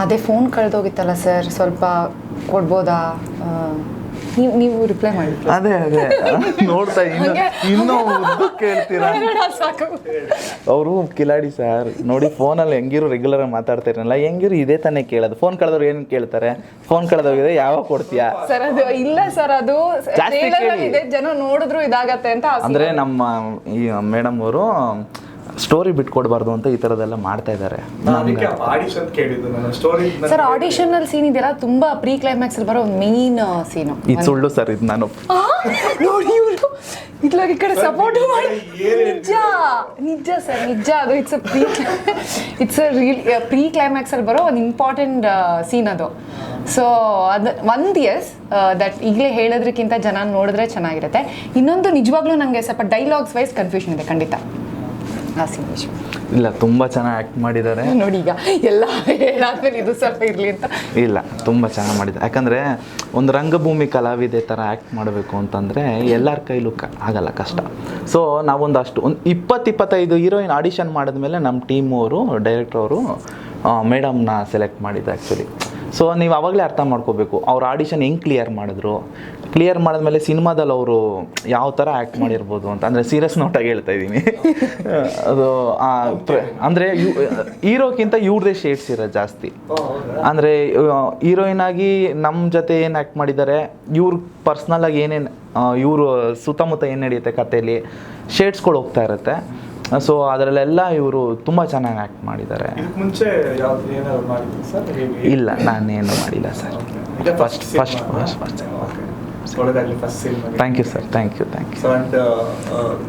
ಅದೇ ಫೋನ್ ಕಳ್ದೋಗಿತ್ತಲ್ಲ ಸರ್ ಸ್ವಲ್ಪ ಕೊಡ್ಬೋದಾ ನೀವು ನೀವು ರಿಪ್ಲೈ ಮಾಡಿ ಅದೇ ಅದೇ. ನೋಡ್ತಾ ಇನ್ನು. ಇನ್ನೂ ಕೇಳ್ತೀರಾ ಸಾಕು. ಅವರು ಕಿಲಾಡಿ ಸರ್ ನೋಡಿ ಫೋನಲ್ಲಿ ಹೆಂಗಿರು ರೆಗ್ಯುಲರ್ ಆಗಿ ಮಾತಾಡ್ತಾ ಇರಲ್ಲ ಹೆಂಗಿರು ಇದೇ ತಾನೇ ಕೇಳೋದು. ಫೋನ್ ಕಳೆದವ್ರು ಏನು ಕೇಳ್ತಾರೆ? ಫೋನ್ ಕಳೆದೋಗಿದೆ ಯಾವಾಗ ಕೊಡ್ತೀಯಾ? ಸರ್ ಅದು ಇಲ್ಲ ಸರ್ ಅದು ಜಾಸ್ತಿ ಟ್ರೈಲರ್ ಕೇಳಿ. ಇದೆ ಜನ ನೋಡಿದ್ರು ಇದಾಗತ್ತೆ ಅಂತ ಆಸೆ. ಅಂದ್ರೆ ನಮ್ಮ ಈ ಮೇಡಮ್ ಅವರು ಸ್ಟೋರಿ ಬಿಟ್ಕೊಡ್ಬಾರ್ದು ಅಂತ ಈ ಥರದ್ದೆಲ್ಲ ಮಾಡ್ತಾ ಇದ್ದಾರೆ. ನಾನು ಅದಕ್ಕೆ ಆಡಿಷನ್ ಕೇಳಿದ್ದು. ನಾನು ಸರ್ ಆಡಿಷನ್ ಅಲ್ಲಿ ಸೀನ್ ಇದೆಯಲ್ಲ ತುಂಬಾ ಪ್ರೀ ಕ್ಲೈಮ್ಯಾಕ್ಸ್ ಅಲ್ಲಿ ಬರೋ ಮೇನ್ ಸೀನು ಇದು ಸುಳ್ಳು ಸರ್ ಇದು ನಾನು. ನೋಡಿ ಇವರು. ಇತ್ಲಾಗ ಈ ಕಡೆ ಸಪೋರ್ಟ್ ಮಾಡಿ. ನಿಜ. ನಿಜ ಸರ್ ನಿಜ. ಅದು it's a pre it's a real pre climax ಅಲ್ಲಿ ಬರೋ ಒಂದು ಇಂಪಾರ್ಟೆಂಟ್ ಸೀನ್ ಅದು. ಸೊ ಅದು ಒಂದು ಎಸ್ ದಟ್ ಈಗಲೇ ಹೇಳೋದ್ರಕ್ಕಿಂತ ಜನ ನೋಡಿದ್ರೆ ಚೆನ್ನಾಗಿರುತ್ತೆ. ಇನ್ನೊಂದು ನಿಜವಾಗ್ಲೂ ನನಗೆ ಸ್ವಲ್ಪ ಡೈಲಾಗ್ಸ್ ವೈಸ್ ಕನ್ಫ್ಯೂಷನ್ ಇದೆ ಖಂಡಿತ. ಆ ಇಲ್ಲ ತುಂಬ ಚೆನ್ನಾಗಿ ಆ್ಯಕ್ಟ್ ಮಾಡಿದ್ದಾರೆ. ನೋಡಿ ಈಗ ಎಲ್ಲ ಹೇಳಾದ್ಮೇಲೆ ಇದು ಸ್ವಲ್ಪ ಇರಲಿ ಅಂತ. ಇಲ್ಲ ತುಂಬ ಚೆನ್ನಾಗಿ ಮಾಡಿದ್ದಾರೆ. ಯಾಕಂದರೆ ಒಂದು ರಂಗಭೂಮಿ ಕಲಾವಿದೆ ಥರ ಆ್ಯಕ್ಟ್ ಮಾಡಬೇಕು ಅಂತಂದರೆ ಎಲ್ಲರ ಕೈಲೂ ಕ ಆಗಲ್ಲ ಕಷ್ಟ. ಸೊ ನಾವೊಂದು ಅಷ್ಟು ಒಂದು ಇಪ್ಪತ್ತು ಇಪ್ಪತ್ತೈದು ಹೀರೋಯಿನ್ ಆಡಿಷನ್ ಮಾಡಿದ್ಮೇಲೆ ನಮ್ಮ ಟೀಮ್ ಅವರು ಡೈರೆಕ್ಟರ್ ಅವರು ಮೇಡಮ್ನ ಸೆಲೆಕ್ಟ್ ಮಾಡಿದ್ದು ಆ್ಯಕ್ಚುಲಿ ಸೊ ನೀವು ಅವಾಗಲೇ ಅರ್ಥ ಮಾಡ್ಕೋಬೇಕು. ಅವ್ರು ಆಡಿಷನ್ ಹೆಂಗೆ ಕ್ಲಿಯರ್ ಮಾಡಿದ್ರು? ಕ್ಲಿಯರ್ ಮಾಡಿದ್ಮೇಲೆ ಸಿನಿಮಾದಲ್ಲಿ ಅವರು ಯಾವ ಥರ ಆ್ಯಕ್ಟ್ ಮಾಡಿರ್ಬೋದು ಅಂತ. ಅಂದರೆ ಸೀರಿಯಸ್ ನೋಟಾಗಿ ಹೇಳ್ತಾ ಇದ್ದೀನಿ. ಅದು ಅಂದರೆ ಹೀರೋಕ್ಕಿಂತ ಇವ್ರದೇ ಶೇಡ್ಸ್ ಇರೋದು ಜಾಸ್ತಿ? ಅಂದರೆ ಹೀರೋಯಿನ್ ಆಗಿ ನಮ್ಮ ಜೊತೆ ಏನು ಆ್ಯಕ್ಟ್ ಮಾಡಿದ್ದಾರೆ? ಇವ್ರ ಪರ್ಸ್ನಲ್ ಆಗಿ ಏನೇನು ಇವರು ಸುತ್ತಮುತ್ತ ಏನು ನಡೆಯುತ್ತೆ ಕಥೆಯಲ್ಲಿ ಶೇಡ್ಸ್ಗಳು ಹೋಗ್ತಾ ಇರುತ್ತೆ. ಸೊ ಅದರಲ್ಲೆಲ್ಲ ಇವರು ತುಂಬ ಚೆನ್ನಾಗಿ ಆ್ಯಕ್ಟ್ ಮಾಡಿದ್ದಾರೆ. ಮುಂಚೆ ಇಲ್ಲ ನಾನೇನು ಮಾಡಿಲ್ಲ sir. First first first first thank you sir thank you thank you and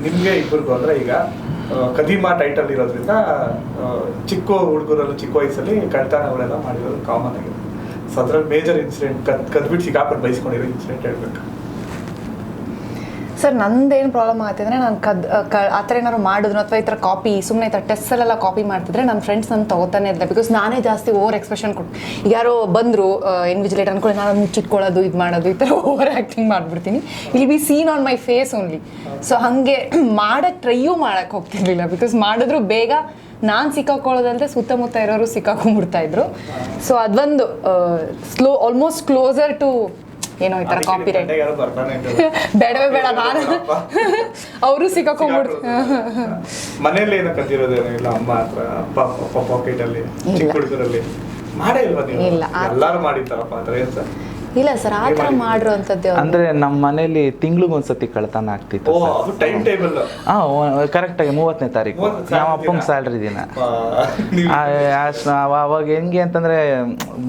ನಿಮಗೆ. ಇಬ್ಬರಿಗೂ ಅಂದರೆ ಈಗ ಆ, ಕದೀಮಾ ಟೈಟಲ್ ಇರೋದ್ರಿಂದ ಆ, ಚಿಕ್ಕ ಹುಡುಗರಲ್ಲೂ ಚಿಕ್ಕ ವಯಸ್ಸಲ್ಲಿ ಕಳ್ತನಗಳೆಲ್ಲ ಮಾಡಿರೋದು ಕಾಮನ್ ಆಗಿದೆ. ಸೊ ಅದ್ರಲ್ಲಿ ಮೇಜರ್ ಇನ್ಸಿಡೆಂಟ್ ಕದ್ ಕದ್ಬಿಟ್ಟು ಸಿಕ್ಕಾಪಟ್ಟು ಬೈಸ್ಕೊಂಡಿರೋ ಇನ್ಸಿಡೆಂಟ್ ಹೇಳ್ಬೇಕು? ಸರ್, ನಂದೇನು ಪ್ರಾಬ್ಲಮ್ ಆಗುತ್ತೆ ಅಂದರೆ ನಾನು ಕದ್ ಕ ಆ ಥರ ಏನಾದ್ರು ಮಾಡಿದ್ರು ಅಥವಾ ಈ ಥರ ಕಾಪಿ ಸುಮ್ಮನೆ ಈ ಥರ ಟೆಸ್ಟಲ್ಲೆಲ್ಲ ಕಾಪಿ ಮಾಡ್ತಿದ್ರೆ ನನ್ನ ಫ್ರೆಂಡ್ಸ್ ನನ್ನ ತಗೋತಾನೆ ಇಲ್ಲ ಬಿಕಾಸ್ ನಾನೇ ಜಾಸ್ತಿ ಓವರ್ ಎಕ್ಸ್ಪ್ರೆಷನ್ ಕೊಟ್ಟು ಯಾರೋ ಬಂದರು ಇನ್ವಿಜಿಲೇಟ್ ಅನ್ಕೊಳ್ಳಿ, ನಾನು ಮುಚ್ಚಿಟ್ಕೊಳ್ಳೋದು ಇದು ಮಾಡೋದು, ಈ ಥರ ಓವರ್ ಆ್ಯಕ್ಟಿಂಗ್ ಮಾಡಿಬಿಡ್ತೀನಿ. ಇಲ್ಲಿ be seen on my face only so ಹಾಗೆ ಮಾಡಕ್ಕೆ ಟ್ರೈಯೂ ಮಾಡಕ್ಕೆ ಹೋಗ್ತಿರ್ಲಿಲ್ಲ. ಬಿಕಾಸ್ ಮಾಡಿದ್ರು ಬೇಗ ನಾನು ಸಿಕ್ಕಾಕೊಳ್ಳೋದಲ್ಲದೆ ಸುತ್ತಮುತ್ತ ಇರೋರು ಸಿಕ್ಕಾಕೊಂಡ್ಬಿಡ್ತಾ ಇದ್ರು. ಸೊ ಅದೊಂದು ಸ್ಲೋ ಆಲ್ಮೋಸ್ಟ್ ಕ್ಲೋಸರ್ ಟು ಏನೋ ಈ ತರ ಕಾಪಿ ರೈಟ್. ಬೇಡವೇ ಬೇಡ ನಾನು ಅವರು ಸಿಕ್ಕಾಕೊಂಡ್ಬಿಡ್ತು ಮನೆಯಲ್ಲಿ ಏನೋ ಕದ್ದಿರೋದೇನೋ ಇಲ್ಲ ಅಮ್ಮ ಹತ್ರ ಅಪ್ಪ ಅಪ್ಪ ಪಾಕೆಟ್ ಅಲ್ಲಿ ಚಿಕ್ಕ ಹುಡುಗರಲ್ಲಿ. ಮಾಡೇ ಇಲ್ವಾ ನೀವು? ಇಲ್ಲ, ಎಲ್ಲರೂ ಮಾಡಿದ್ದಾರಪ್ಪ ಆತರ ಏನ್ ಸರ್ ಇಲ್ಲ ಸರ್ ಆ ಥರ ಮಾಡಿರೋ ಅಂಥದ್ದು ಅಂದರೆ ನಮ್ಮ ಮನೇಲಿ ತಿಂಗ್ಳಿಗೊಂದ್ಸತಿ ಕಳ್ತನ ಆಗ್ತಿತ್ತು ಟೈಮ್ ಟೇಬಲ್ ಹಾಂ ಕರೆಕ್ಟಾಗಿ ಮೂವತ್ತನೇ ತಾರೀಕು. ಮೂವತ್ತನೇ ನಮ್ಮ ತಾರೀಕು ಅಪ್ಪಂಗೆ ದಿನ? ಸ್ಯಾಲ್ರಿ ದಿನ ಅವಾಗ ಹೆಂಗೆ ಅಂತಂದ್ರೆ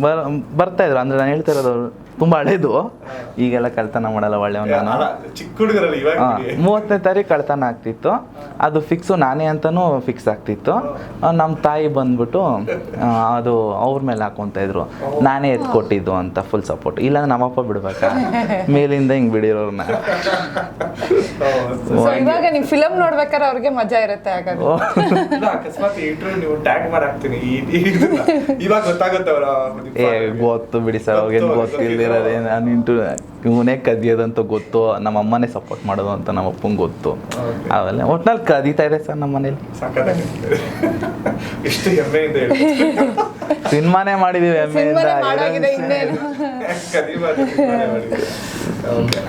ಬರ್ ಬರ್ತಾ ಇದ್ರು. ಅಂದ್ರೆ ನಾನು ಹೇಳ್ತಾ ಇರೋದು ತುಂಬಾ ಹಳೇದು. ಈಗೆಲ್ಲ ಕಳ್ತನ ಮಾಡಲ್ಲ ಒಳ್ಳೆ ನಾನು. ಮೂವತ್ತನೇ ತಾರೀಕು ಕಳ್ತನ ಆಗ್ತಿತ್ತು. ಅದು ಫಿಕ್ಸು ನಾನೇ ಅಂತಾನು ಫಿಕ್ಸ್ ಆಗ್ತಿತ್ತು. ನಮ್ಮ ತಾಯಿ ಬಂದ್ಬಿಟ್ಟು ಅದು ಅವ್ರ ಮೇಲೆ ಹಾಕೊಂತ ಇದ್ರು. ನಾನೇ ಎತ್ ಕೊಟ್ಟಿದ್ದು ಅಂತ ಫುಲ್ ಸಪೋರ್ಟ್ ಇಲ್ಲ ನಮ್ಮಪ್ಪ ಬಿಡ್ಬೇಕಾ? ಮೇಲಿಂದ ಹಿಂಗ್ ಬಿಡಿರೋರ್ನ. ಇವಾಗ ನೀವು ಫಿಲಮ್ ನೋಡ್ಬೇಕಾದ್ರೆ ಅವ್ರಿಗೆ ಮಜಾ ಇರುತ್ತೆ ಹಾಗಾದ್ರೆ. ಅಕಸ್ಮಾತ್ ನೀವು ಟ್ಯಾಗ್. ಇವಾಗ ಗೊತ್ತಾಗುತ್ತೆ ಗೊತ್ತು ಬಿಡಿ ಸರ್ ಅವ್ರಿಗೆ ಗೊತ್ತು, ಗೊತ್ತಿಲ್ಲ. ನಾನು ಇಂಟು ಇವನೇ ಕದಿಯೋದಂತ ಗೊತ್ತು ನಮ್ಮ ಅಮ್ಮನೇ ಸಪೋರ್ಟ್ ಮಾಡೋದು ಅಂತ ನಮ್ಮ ಅಪ್ಪಂಗೆ ಗೊತ್ತು. ಆಮೇಲೆ ಒಟ್ನಲ್ಲಿ ಕದೀತಾ ಇದೆ ಸರ್ ನಮ್ಮ ಮನೇಲಿ. ಎಷ್ಟು ಹೆಮ್ಮೆಯಿಂದ ಹೇಳಿ. ಸಿನಿಮಾನೇ ಮಾಡಿದೀವಿ ಹೆಮ್ಮೆಯಿಂದ ಸಿನಿಮಾನೇ ಮಾಡಾಗಿದೆ ಇನ್ನೇನು.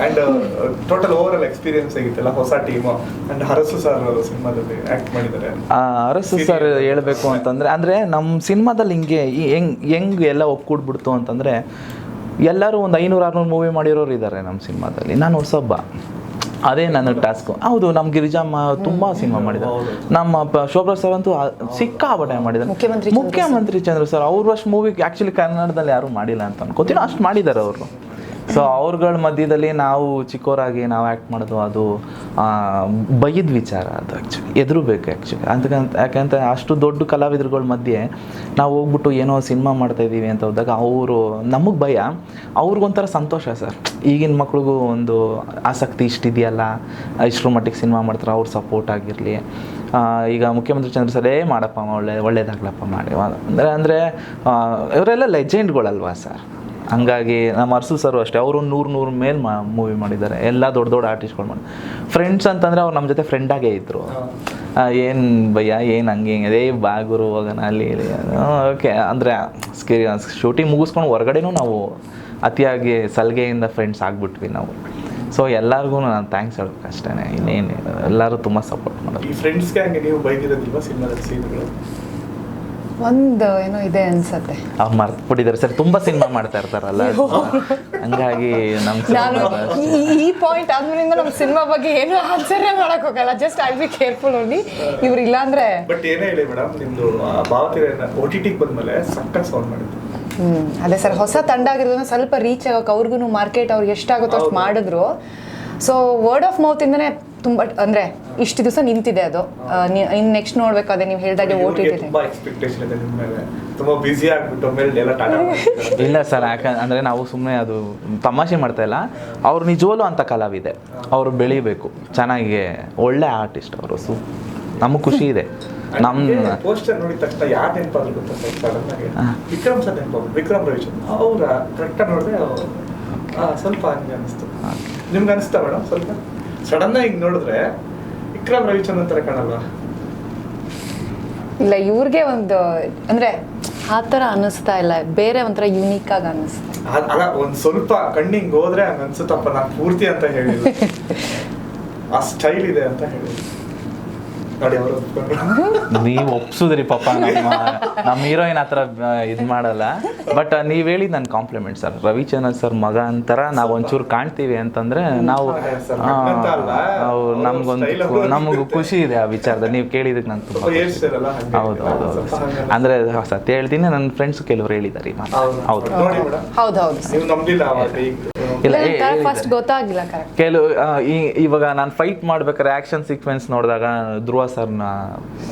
And total over all experience ಆಗಿತ್ತಲ್ಲ ಹೊಸ ಟೀಮ್ ಅಂಡ್ ಹರಸು ಸರ್ ಸಿನಿಮಾದಲ್ಲಿ ಆಕ್ಟ್ ಮಾಡಿದ್ದಾರೆ. ಆ, ಅರಸು ಸರ್ ಹೇಳ್ಬೇಕು ಅಂತಂದ್ರೆ ಅಂದ್ರೆ ನಮ್ಮ ಸಿನಿಮಾದಲ್ಲಿ ಹಿಂಗೆ ಈ ಹೆಂಗ್ ಹೆಂಗ್ ಎಲ್ಲ ಒಕ್ಕೂಡ್ಬಿಡ್ತು ಅಂತಂದ್ರೆ ಎಲ್ಲರೂ ಒಂದು ಐನೂರು ಆರುನೂರು ಮೂವಿ ಮಾಡಿರೋರು ಇದ್ದಾರೆ ನಮ್ಮ ಸಿನಿಮಾದಲ್ಲಿ. ನಾನು ಹೊಸಬ್ಬ ಅದೇ ನನ್ನ ಟಾಸ್ಕ್ ಹೌದು ನಮ್ಮ ಗಿರಿಜಮ್ಮ ತುಂಬಾ ಸಿನಿಮಾ ಮಾಡಿದ್ದಾರೆ. ನಮ್ಮ ಪ- ಶೋಭಾ ಸರ್ ಅಂತೂ ಸಿಕ್ಕಾಪಟ್ಟೆ ಮಾಡಿದ್ದಾರೆ. ಮುಖ್ಯಮಂತ್ರಿ ಚಂದ್ರ ಮುಖ್ಯಮಂತ್ರಿ ಚಂದ್ರ ಸರ್ ಅವ್ರು ಅಷ್ಟು ಮೂವಿ ಆ್ಯಕ್ಚುಲಿ ಕನ್ನಡದಲ್ಲಿ ಯಾರು ಮಾಡಿಲ್ಲ ಅಂತ ಅನ್ಕೋತೀನಿ. ಅಷ್ಟು ಮಾಡಿದ್ದಾರೆ ಅವರು. ಸೊ ಅವ್ರಗಳ ಮಧ್ಯದಲ್ಲಿ ನಾವು ಚಿಕ್ಕವರಾಗಿ ನಾವು ಆ್ಯಕ್ಟ್ ಮಾಡೋದು ಅದು ಬೈದ ವಿಚಾರ ಅದು ಆ್ಯಕ್ಚುಲಿ ಎದುರುಬೇಕು ಆ್ಯಕ್ಚುಲಿ ಅಂತಕ್ಕಂತ ಯಾಕೆಂತ ಅಷ್ಟು ದೊಡ್ಡ ಕಲಾವಿದರುಗಳ ಮಧ್ಯೆ ನಾವು ಹೋಗ್ಬಿಟ್ಟು ಏನೋ ಸಿನಿಮಾ ಮಾಡ್ತಾ ಇದ್ದೀವಿ ಅಂತ ಹೋದಾಗ ಅವರು, ನಮಗೆ ಭಯ, ಅವ್ರಿಗೊಂಥರ ಸಂತೋಷ ಸರ್. ಈಗಿನ ಮಕ್ಳಿಗೂ ಒಂದು ಆಸಕ್ತಿ ಇಷ್ಟಿದೆಯಲ್ಲ, ಇಷ್ಟರ ಮಟ್ಟಿಗೆ ಸಿನಿಮಾ ಮಾಡ್ತಾರೆ, ಅವ್ರ ಸಪೋರ್ಟ್ ಆಗಿರಲಿ. ಈಗ ಮುಖ್ಯಮಂತ್ರಿ ಚಂದ್ರ ಸರ್ ಏ ಮಾಡಪ್ಪ, ಒಳ್ಳೆ, ಒಳ್ಳೇದಾಗ್ಲಪ್ಪ, ಮಾಡಿ. ಅಂದರೆ ಅಂದರೆ ಇವರೆಲ್ಲ ಲೆಜೆಂಡ್ಗಳಲ್ವಾ ಸರ್? ಹಂಗಾಗಿ ನಮ್ಮ ಅರ್ಸು ಸರ್ ಅಷ್ಟೇ ಅವರು ನೂರು ನೂರು ಮೇಲೆ ಮಾ ಮೂವಿ ಮಾಡಿದ್ದಾರೆ. ಎಲ್ಲ ದೊಡ್ಡ ದೊಡ್ಡ ಆರ್ಟಿಸ್ಟ್ಗಳು ಮಾಡಿ. ಫ್ರೆಂಡ್ಸ್ ಅಂತಂದರೆ ಅವ್ರು ನಮ್ಮ ಜೊತೆ ಫ್ರೆಂಡಾಗೇ ಇದ್ದರು ಏನು ಭಯ್ಯ ಏನು ಹಂಗೆ ಹಿಂಗೆ ಅದೇ ಬಾಗುರು ಹೋಗೋಣ ಅಲ್ಲಿ ಓಕೆ ಅಂದರೆ ಸ್ಕಿರಿ ಶೂಟಿಂಗ್ ಮುಗಿಸ್ಕೊಂಡು ಹೊರಗಡೆನೂ ನಾವು ಅತಿಯಾಗಿ ಸಲಿಗೆಯಿಂದ ಫ್ರೆಂಡ್ಸ್ ಆಗ್ಬಿಟ್ವಿ ನಾವು. ಸೊ ಎಲ್ಲರಿಗೂ ನಾನು ಥ್ಯಾಂಕ್ಸ್ ಹೇಳ್ಬೇಕು ಅಷ್ಟೇ ಇನ್ನೇನು ಎಲ್ಲರೂ ತುಂಬ ಸಪೋರ್ಟ್ ಮಾಡೋದು. ಈ ಫ್ರೆಂಡ್ಸ್ಗೆ ಹಂಗೆ ನೀವು ಬೈದಿರೋದಿಲ್ವಾ ಸಿನಿಮಾದಲ್ಲಿ ಸೀನ್ಗಳು ಒಂದು ಏನೋ ಇದೆ ಅನ್ಸತ್ತೆ. ಅವ್ರು ಮರ್ತ್ಬಿಟ್ಟಿದ್ದಾರೆ ಸರ್ ತುಂಬಾ ಸಿನಿಮಾ ಮಾಡ್ತಾ ಇರ್ತಾರಲ್ಲ ಹಂಗಾಗಿ ನಮ್ಮ ನಾನು ಈ- ಈ ಪಾಯಿಂಟ್ ಆದ್ರಿಂದ ನಮ್ಮ ಸಿನಿಮಾ ಬಗ್ಗೆ ಏನು ಆಶ್ಚರ್ಯ ಮಾಡಕ್ ಹೋಗಲ್ಲ. Just I be careful only ಇವ್ರು ಇಲ್ಲಾಂದ್ರೆ ಬಟ್ ಏನೇ ಹೇಳಿ ಮೇಡಮ್ ನಿಮ್ದು ಭಾವತಿರ ಓ ಟಿ ಟಿಗೆ ಬಂದ್ಮೇಲೆ ಸಕ್ಕ ಸೌಂಡ್ ಮಾಡಿದ್ದು. ಹ್ಮ್ ಅದೇ ಸರ್ ಹೊಸ ತಂಡ ಆಗಿರೋದ್ರಿಂದ ಸ್ವಲ್ಪ ರೀಚ್ ಆಗೋಕೆ ಅವ್ರಿಗೂ ಮಾರ್ಕೆಟ್ ಅವ್ರಿಗೆ ಎಷ್ಟಾಗುತ್ತೋ ಅಷ್ಟು ಹೌದು. ಮಾಡಿದ್ರು. ಸೊ ವರ್ಡ್ ಆಫ್ ಮೌತ್ ಇಂದನೇ ತುಂಬಾ ಅಂದ್ರೆ ಇಷ್ಟು ದಿವಸ ನಿಂತಿದೆ ಅದು. ಇನ್ನು ಇನ್ ನೆಕ್ಸ್ಟ್ ನೋಡ್ಬೇಕಾದ್ರೆ ನೀವು ಹೇಳ್ದಾಗೆ ಓ ಟಿ ಟಿ ತುಂಬಾ ಎಕ್ಸ್ಪೆಕ್ಟೇಷನ್ ಇದೆ ನಿಮ್ಮ ಮೇಲೆ. ತುಂಬಾ ಬ್ಯುಸಿ ಆಗ್ಬಿಟ್ಟು ಮೇಲೆ ಎಲ್ಲ ಟಾಟಾ. ಇಲ್ಲ ಸರ್ ಯಾಕೆ ಅಂದರೆ ನಾವು ಸುಮ್ಮನೆ ಅದು ತಮಾಷೆ ಮಾಡ್ತಾ ಇಲ್ಲ. ಅವ್ರು ನಿಜವಲ್ಲೂ ಅಂತ ಕಲಾವಿದೆ. ಅವರು ಬೆಳಿಬೇಕು. ಚೆನ್ನಾಗಿ ಒಳ್ಳೆ ಆರ್ಟಿಸ್ಟ್ ಅವರು ಸು ನಮಗೆ ಖುಷಿ ಇದೆ. ನಮ್ಮ ಪೋಸ್ಟರ್ ನೋಡಿದ ತಕ್ಷಣ ಯಾರು ನೆನಪಾದ್ರು ಗೊತ್ತಾ ಸಡನ್ ಆಗಿ. ವಿಕ್ರಮ್ ಸರ್ ನೆನಪು ವಿಕ್ರಮ್ ರವಿಚಂದ್ರ ಅವರ ಕರೆಕ್ಟ್ ನೋಡಿದ್ರೆ ಸ್ವಲ್ಪ ಹಂಗೆ ಅನಿಸ್ತು. ನಿಮ್ಗೆ ಅನಿಸ್ತಾ ಮೇಡಮ್ ಸ್ವಲ್ಪ? ಸಡನ್ ಆಗಿ ನೋಡಿದ್ರೆ ವಿಕ್ರಮ್ ರವಿಚಂದ್ರನ್ ತರ ಕಾಣಲ್ಲ. ಇಲ್ಲ ಇವ್ರಿಗೆ ಒಂದು ಅಂದ್ರೆ ಆ ತರ ಅನ್ನಿಸ್ತಾ ಇಲ್ಲ. ಬೇರೆ ಒಂಥರ ಯುನೀಕ್ ಆಗಿ ಅನಿಸ್ತಾ ಅಲ್ಲ ಒಂದ್ ಸ್ವಲ್ಪ ಕಣ್ಣಿಂಗ್ ಹೋದ್ರೆ ಹಂಗ ಅನ್ಸುತ್ತಪ್ಪ ನಾನ್ ಪೂರ್ತಿ ಅಂತ ಹೇಳಿಲ್ಲ ಆ ಸ್ಟೈಲ್ ಇದೆ ಅಂತ ಹೇಳಿಲ್ಲ ನೋಡಿ ಅವರು ನೀವು ಒಪ್ಸುದ್ರಿ ಪಾಪ ನಮ್ಮ ನಮ್ಮ ಹೀರೋಯಿನ್ ಆ ಥರ ಇದು ಮಾಡಲ್ಲ. ಬಟ್ ನೀವು ಹೇಳಿ ನನ್ನ ಕಾಂಪ್ಲಿಮೆಂಟ್ ಸರ್ ರವಿಚಂದ್ರನ್ ಸರ್ ಮಗ ಅಂತಾರ ನಾವು ಒಂಚೂರು ಕಾಣ್ತೀವಿ ಅಂತಂದ್ರೆ ನಾವು. ನಾವು ಅವ್ರ ನಮ್ಗೊಂದು ನಮಗೂ ಖುಷಿ ಇದೆ ಆ ವಿಚಾರದಲ್ಲಿ ನೀವು ಕೇಳಿದಕ್ಕೆ ನಾನು ತುಂಬ ಹೌದು ಹೌದು ಹೌದು. ಅಂದ್ರೆ ಸತ್ಯ ಹೇಳ್ತೀನಿ ನನ್ನ ಫ್ರೆಂಡ್ಸ್ ಕೆಲವರು ಹೇಳಿದ್ದಾರೆ ಈ ಮಾತು. ಹೌದು. ಹೌದು. ಹೌದು ಇಲ್ಲ, ಫಸ್ಟ್ ಗೊತ್ತಾಗಿಲ್ಲ ಕರೆಕ್ಟ್ ಕೆಲವು ಈ- ಇವಾಗ ನಾನು ಫೈಟ್ ಮಾಡ್ಬೇಕಾದ್ರೆ ಆಕ್ಷನ್ ಸೀಕ್ವೆನ್ಸ್ ನೋಡಿದಾಗ ಧ್ರುವ ಸರ್ನ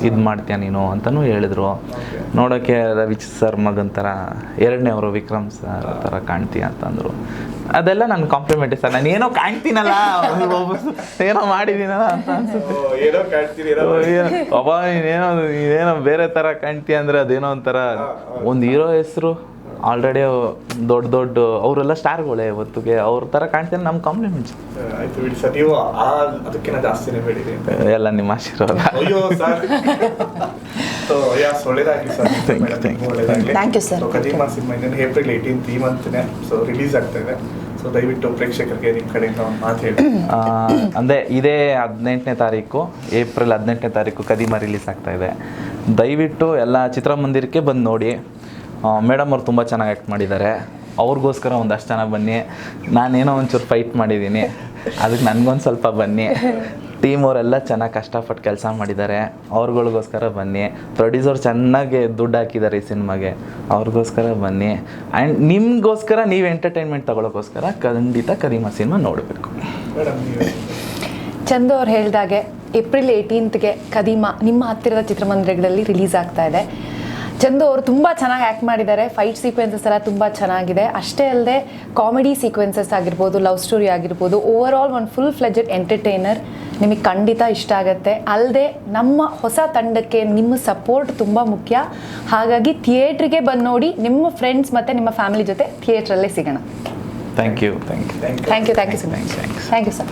ಇದು ಮಾಡ್ತೀಯ ನೀನು ಅಂತಲೂ ಹೇಳಿದ್ರು. ನೋಡೋಕೆ ರವಿಚ್ ಸರ್ ಮಗನ್ ಥರ ಎರಡನೇ ಅವರು ವಿಕ್ರಮ್ ಸರ್ ಥರ ಕಾಣ್ತೀಯ ಅಂತಂದ್ರು. ಅದೆಲ್ಲ ನನ್ನ ಕಾಂಪ್ಲಿಮೆಂಟ್ ಸರ್. ನಾನು ಏನೋ ಕಾಣ್ತೀನಲ್ಲ ಏನೋ ಮಾಡಿದೀನಲ್ಲ ಅಂತ ಅನ್ಸುತ್ತೆ. ಅಬ್ಬಾ ನೀನೇನೋ ನೀನೇನೋ ಬೇರೆ ಥರ ಕಾಣ್ತೀಯ ಅಂದ್ರೆ ಅದೇನೋ ಒಂಥರ ಒಂದು ಹೀರೋ ಹೆಸರು. ಆಲ್ರೆಡಿ ದೊಡ್ಡ ದೊಡ್ಡ ಅವರೆಲ್ಲ ಸ್ಟಾರ್ಗಳೇ ಇವತ್ತಿಗೆ ಅವ್ರ ಥರ ಕಾಣ್ತೀನಿ ನಮ್ಮ ಕಾಂಪ್ಲಿಮೆಂಟ್ಸ್ ಆಯ್ತು ಬಿಡಿ ಸರ್ ನೀವು ಆ ಅದಕ್ಕಿಂತ ಜಾಸ್ತಿನೇ ಬೇಡಿರಿ ಅಂತ ಎಲ್ಲ ನಿಮ್ಮ ಆಶೀರ್ವಾದ. ಅಯ್ಯೋ ಸರ್. ಸೊ ಯಾಸ್ ಒಳ್ಳೇದಾಗ್ಲಿ ಸರ್. ಒಳ್ಳೇದಾಗ್ಲಿ. Thank you, so Kadeema cinema ಇನ್ನೇನು ಏಪ್ರಿಲ್ ಏಯ್ಟೀನ್ತ್ ಈ ಮಂತ್ನೇ. ಸೊ ರಿಲೀಸ್ ಆಗ್ತಾ ಇದೆ. ಸೊ ದಯವಿಟ್ಟು ಪ್ರೇಕ್ಷಕರಿಗೆ ನಿಮ್ಮ ಕಡೆಯಿಂದ ಒಂದು ಮಾತು ಹೇಳಿ. ಅಂದ್ರೆ ಇದೇ ಹದಿನೆಂಟನೇ ತಾರೀಕು ಏಪ್ರಿಲ್ ಹದಿನೆಂಟನೇ ತಾರೀಕು ಕದಿಮ ರಿಲೀಸ್ ಆಗ್ತಾ ಇದೆ. ದಯವಿಟ್ಟು ಎಲ್ಲ ಚಿತ್ರಮಂದಿರಕ್ಕೆ ಬಂದು ನೋಡಿ. ಮೇಡಮ್ ಅವ್ರು ತುಂಬ ಚೆನ್ನಾಗಿ ಆ್ಯಕ್ಟ್ ಮಾಡಿದ್ದಾರೆ. ಅವ್ರಿಗೋಸ್ಕರ ಒಂದಷ್ಟು ಜನ ಬನ್ನಿ. ನಾನೇನೋ ಒಂಚೂರು ಫೈಟ್ ಮಾಡಿದ್ದೀನಿ ಅದಕ್ಕೆ ನನಗೊಂದು ಸ್ವಲ್ಪ ಬನ್ನಿ. ಟೀಮ್ ಅವರೆಲ್ಲ ಚೆನ್ನಾಗಿ ಕಷ್ಟಪಟ್ಟು ಕೆಲಸ ಮಾಡಿದ್ದಾರೆ. ಅವ್ರುಗಳಿಗೋಸ್ಕರ ಬನ್ನಿ. ಪ್ರೊಡ್ಯೂಸರ್ ಚೆನ್ನಾಗಿ ದುಡ್ಡು ಹಾಕಿದ್ದಾರೆ ಈ ಸಿನಿಮಾಗೆ. ಅವ್ರಿಗೋಸ್ಕರ ಬನ್ನಿ. ಆ್ಯಂಡ್ ನಿಮಗೋಸ್ಕರ ನೀವು ಎಂಟರ್ಟೈನ್ಮೆಂಟ್ ತಗೊಳ್ಳೋಕ್ಕೋಸ್ಕರ ಖಂಡಿತ ಕರೀಮಾ ಸಿನಿಮಾ ನೋಡಬೇಕು. ಚಂದು ಅವ್ರು ಹೇಳಿದಾಗೆ ಏಪ್ರಿಲ್ ಏಯ್ಟೀನ್ತ್ಗೆ ಕದೀಮಾ ನಿಮ್ಮ ಹತ್ತಿರದ ಚಿತ್ರಮಂದಿರಗಳಲ್ಲಿ ರಿಲೀಸ್ ಆಗ್ತಾ ಇದೆ. ಚಂದು ಅವರು ತುಂಬ ಚೆನ್ನಾಗಿ ಆ್ಯಕ್ಟ್ ಮಾಡಿದ್ದಾರೆ. ಫೈಟ್ ಸೀಕ್ವೆನ್ಸಸ್ ಎಲ್ಲ ತುಂಬ ಚೆನ್ನಾಗಿದೆ. ಅಷ್ಟೇ ಅಲ್ಲದೆ ಕಾಮಿಡಿ ಸೀಕ್ವೆನ್ಸಸ್ ಆಗಿರ್ಬೋದು ಲವ್ ಸ್ಟೋರಿ ಆಗಿರ್ಬೋದು ಓವರ್ ಆಲ್ ಒಂದು ಫುಲ್ ಫ್ಲೆಜೆಡ್ ಎಂಟರ್ಟೈನರ್ ನಿಮಗೆ ಖಂಡಿತ ಇಷ್ಟ ಆಗುತ್ತೆ. ಅಲ್ಲದೆ ನಮ್ಮ ಹೊಸ ತಂಡಕ್ಕೆ ನಿಮ್ಮ ಸಪೋರ್ಟ್ ತುಂಬ ಮುಖ್ಯ. ಹಾಗಾಗಿ ಥಿಯೇಟ್ರಿಗೆ ಬಂದು ನೋಡಿ ನಿಮ್ಮ ಫ್ರೆಂಡ್ಸ್ ಮತ್ತು ನಿಮ್ಮ ಫ್ಯಾಮಿಲಿ ಜೊತೆ ಥಿಯೇಟ್ರಲ್ಲೇ ಸಿಗೋಣ. Thank you thank you thank you thank you sir. Thank you sir